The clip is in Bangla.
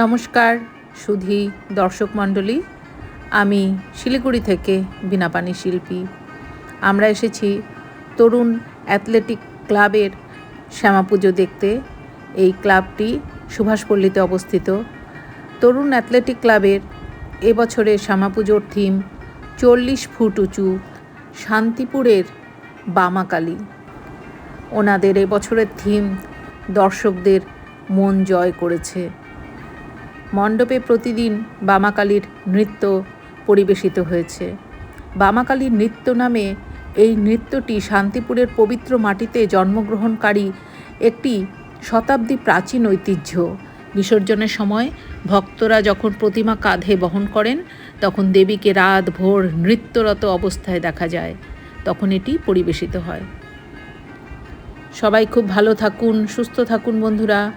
নমস্কার, সুধী দর্শক মণ্ডলী। আমি শিলিগুড়ি থেকে বিনাপানি শিল্পী। আমরা এসেছি তরুণ অ্যাথলেটিক ক্লাবের শ্যামা পুজো দেখতে। এই ক্লাবটি সুভাষপল্লীতে অবস্থিত। তরুণ অ্যাথলেটিক ক্লাবের এবছরের শ্যামা পুজোর থিম চল্লিশ ফুট উঁচু শান্তিপুরের বামাকালী। ওনাদের এবছরের থিম দর্শকদের মন জয় করেছে। মণ্ডপে প্রতিদিন বামাকালীর নৃত্য পরিবেশিত হয়েছে। বামাকালীর নৃত্য নামে এই নৃত্যটি শান্তিপুরের পবিত্র মাটিতে জন্মগ্রহণকারী একটি শতাব্দী প্রাচীন ঐতিহ্য। বিসর্জনের সময় ভক্তরা যখন প্রতিমা কাঁধে বহন করেন, তখন দেবীকে রাত ভোর নৃত্যরত অবস্থায় দেখা যায়। তখন এটি পরিবেশিত হয়। সবাই খুব ভালো থাকুন, সুস্থ থাকুন বন্ধুরা।